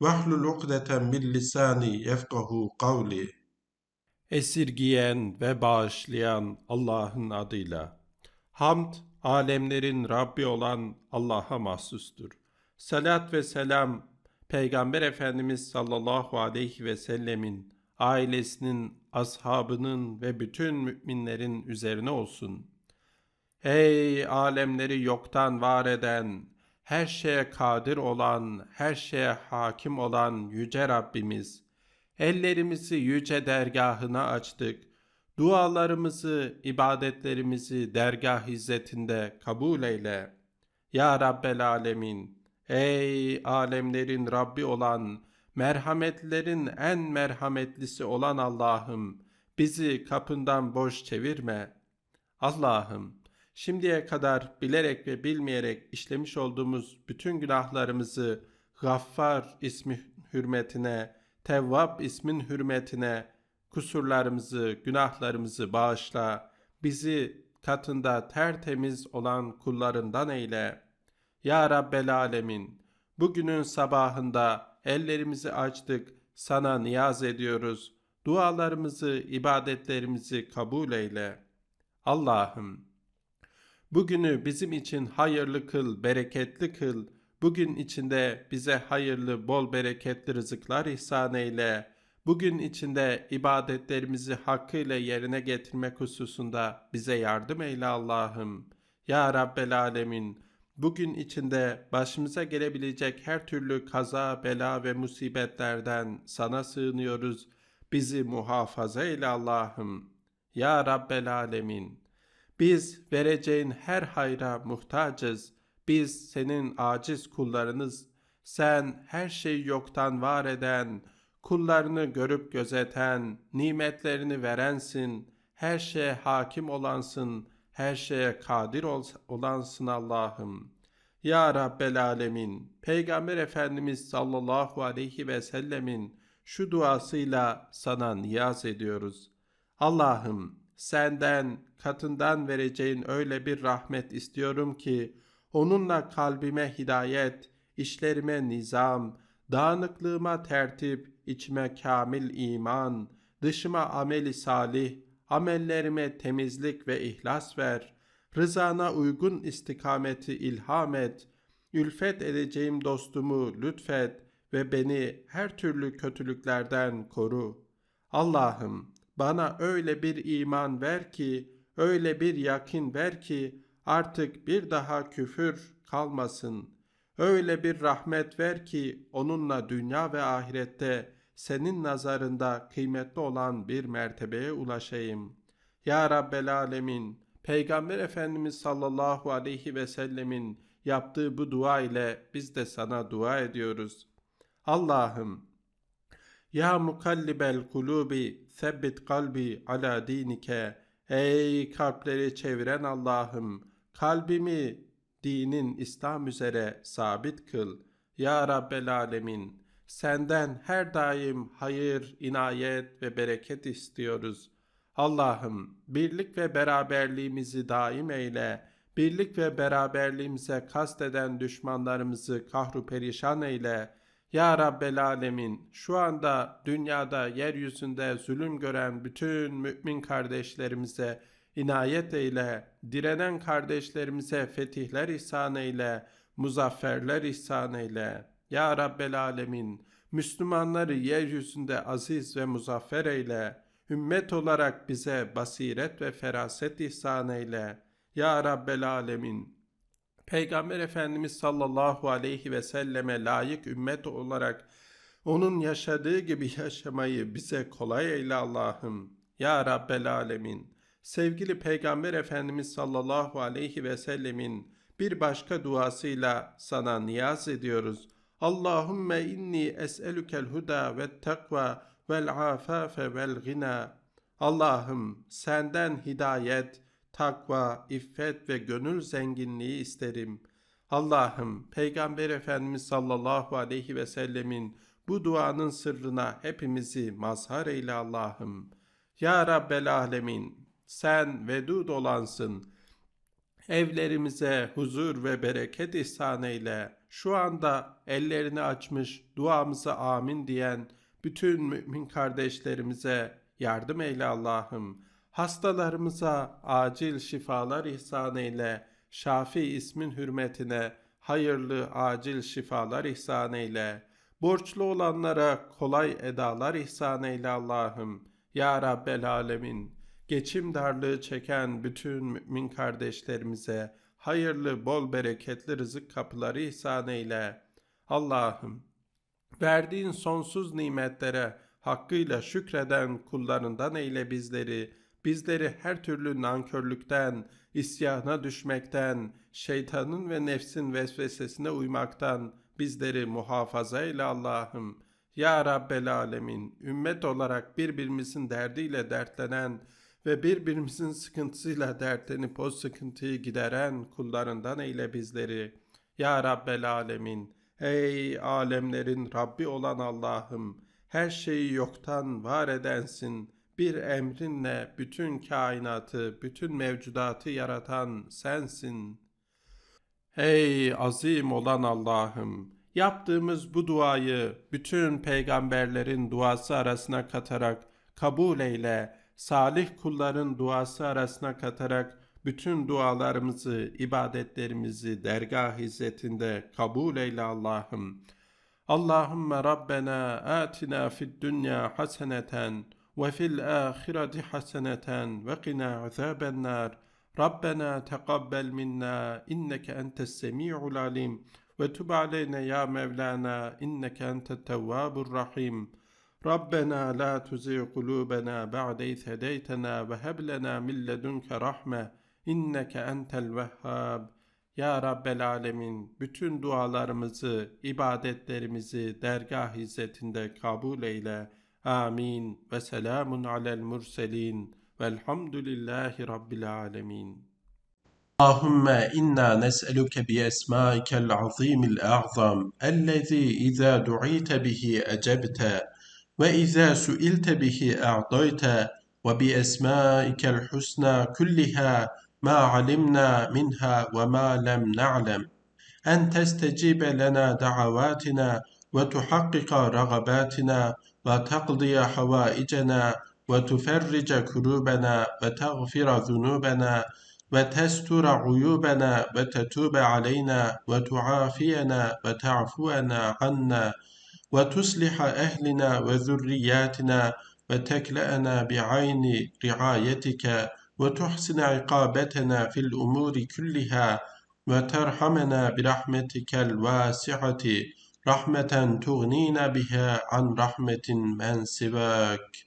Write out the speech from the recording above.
Vahlul ukdeten min lisani yefkahu kavli. Esirgiyen ve bağışlayan Allah'ın adıyla. Hamd, alemlerin Rabbi olan Allah'a mahsustur. Salat ve selam, Peygamber Efendimiz sallallahu aleyhi ve sellemin, ailesinin, ashabının ve bütün müminlerin üzerine olsun. Ey alemleri yoktan var eden, her şeye kadir olan, her şeye hakim olan yüce Rabbimiz, ellerimizi yüce dergahına açtık. Dualarımızı, ibadetlerimizi dergah izzetinde kabul eyle. Ya Rabbel Alemin, ey alemlerin Rabbi olan, merhametlerin en merhametlisi olan Allah'ım, bizi kapından boş çevirme. Allah'ım, şimdiye kadar bilerek ve bilmeyerek işlemiş olduğumuz bütün günahlarımızı Gaffar ismi hürmetine, Tevvab ismin hürmetine kusurlarımızı, günahlarımızı bağışla. Bizi katında tertemiz olan kullarından eyle. Ya Rabbel Alemin, bugünün sabahında ellerimizi açtık, sana niyaz ediyoruz. Dualarımızı, ibadetlerimizi kabul eyle. Allah'ım, Bugünü bizim için hayırlı kıl, bereketli kıl. Bugün içinde bize hayırlı, bol bereketli rızıklar ihsan eyle. Bugün içinde ibadetlerimizi hakkıyla yerine getirmek hususunda bize yardım eyle Allah'ım. Ya Rabbel Alemin, bugün içinde başımıza gelebilecek her türlü kaza, bela ve musibetlerden sana sığınıyoruz. Bizi muhafaza eyle Allah'ım. Ya Rabbel Alemin, biz vereceğin her hayra muhtacız. Biz senin aciz kullarınız. Sen her şeyi yoktan var eden, kullarını görüp gözeten, nimetlerini verensin. Her şeye hakim olansın, her şeye kadir ol olansın Allah'ım. Ya Rabbel Alemin, Peygamber Efendimiz sallallahu aleyhi ve sellemin şu duasıyla sana niyaz ediyoruz. Allah'ım senden, katından vereceğin öyle bir rahmet istiyorum ki, onunla kalbime hidayet, işlerime nizam, dağınıklığıma tertip, içime kamil iman, dışıma ameli salih, amellerime temizlik ve ihlas ver. Rızana uygun istikameti ilham et. Ülfet edeceğim dostumu lütfet ve beni her türlü kötülüklerden koru. Allah'ım bana öyle bir iman ver ki, öyle bir yakin ver ki artık bir daha küfür kalmasın. Öyle bir rahmet ver ki onunla dünya ve ahirette senin nazarında kıymetli olan bir mertebeye ulaşayım. Ya Rabbel Alemin, Peygamber Efendimiz sallallahu aleyhi ve sellemin yaptığı bu dua ile biz de sana dua ediyoruz. Allah'ım ya mukallibel kulubi sebbit kalbi ala dinike. Ey kalpleri çeviren Allah'ım kalbimi dinin İslam üzere sabit kıl. Ya Rabbel Alemin senden her daim hayır, inayet ve bereket istiyoruz. Allah'ım birlik ve beraberliğimizi daim eyle. Birlik ve beraberliğimize kasteden düşmanlarımızı kahru perişan eyle.'' Ya Rabbel Alemin şu anda dünyada yeryüzünde zulüm gören bütün mümin kardeşlerimize inayet eyle, direnen kardeşlerimize fetihler ihsan eyle, muzafferler ihsan eyle. Ya Rabbel Alemin Müslümanları yeryüzünde aziz ve muzaffer eyle. Ümmet olarak bize basiret ve feraset ihsan eyle. Ya Rabbel Alemin Peygamber Efendimiz sallallahu aleyhi ve selleme layık ümmet olarak onun yaşadığı gibi yaşamayı bize kolay eyle Allah'ım. Ya Rabbel Alemin. Sevgili Peygamber Efendimiz sallallahu aleyhi ve sellemin bir başka duasıyla sana niyaz ediyoruz. Allahümme inni es'elükel huda ve takva vel afafe vel gina. Allah'ım senden hidayet, takva, iffet ve gönül zenginliği isterim. Allah'ım Peygamber Efendimiz sallallahu aleyhi ve sellemin bu duanın sırrına hepimizi mazhar eyle Allah'ım. Ya Rabbel Alemin sen vedud olansın. Evlerimize huzur ve bereket ihsan eyle. Şu anda ellerini açmış duamıza amin diyen bütün mümin kardeşlerimize yardım eyle Allah'ım. Hastalarımıza acil şifalar ihsan eyle. Şafi ismin hürmetine hayırlı acil şifalar ihsan eyle. Borçlu olanlara kolay edalar ihsan eyle Allah'ım. Ya Rabbel Alemin. Geçim darlığı çeken bütün mümin kardeşlerimize hayırlı, bol bereketli rızık kapıları ihsan eyle. Allah'ım, verdiğin sonsuz nimetlere hakkıyla şükreden kullarından eyle bizleri. Bizleri her türlü nankörlükten, isyana düşmekten, şeytanın ve nefsin vesvesesine uymaktan bizleri muhafaza eyle Allah'ım. Ya Rabbel Alemin, ümmet olarak birbirimizin derdiyle dertlenen ve birbirimizin sıkıntısıyla dertlenip o sıkıntıyı gideren kullarından eyle bizleri. Ya Rabbel Alemin, ey alemlerin Rabbi olan Allah'ım, her şeyi yoktan var edensin, bir emrinle bütün kainatı, bütün mevcudatı yaratan sensin. Ey azim olan Allah'ım, yaptığımız bu duayı bütün peygamberlerin duası arasına katarak kabul eyle, salih kulların duası arasına katarak bütün dualarımızı, ibadetlerimizi dergah izzetinde kabul eyle Allah'ım. Allahümme Rabbena atina fid dünya haseneten ve fil ahireti haseneten ve qina azaben nar. Rabbena teqabbel minna inneke entes semi'ul alim ve tub aleyna ya Mevlana inneke entet tevvabur rahim. ربنا لا تزغ قلوبنا بعد إذ هديتنا وهب لنا من لدنك رحمة إنك أنت الوهاب Ya Rabbel Alemin bütün dualarımızı, ibadetlerimizi dergah izzetinde kabul eyle. Amin ve selamun alel murselin velhamdülillahi Rabbil Alemin. اللهم إنا نسألك بأسمائك العظيم الأعظم الذي إذا دعيت به أجبت وإذا سئلت به أعطيت وبأسمائك الحسنى كلها ما علمنا منها وما لم نعلم. أن تستجيب لنا دعواتنا وتحقق رغباتنا وتقضي حوائجنا وتفرج كروبنا وتغفر ذنوبنا وتستر عيوبنا وتتوب علينا وتعافينا وتعفونا عنا وتصلح أهلنا وذرياتنا وتكلأنا بعين رعايتك وتحسن عقابتنا في الأمور كلها وترحمنا برحمتك الواسعة. رحمة تغنينا بها عن رحمة من سواك.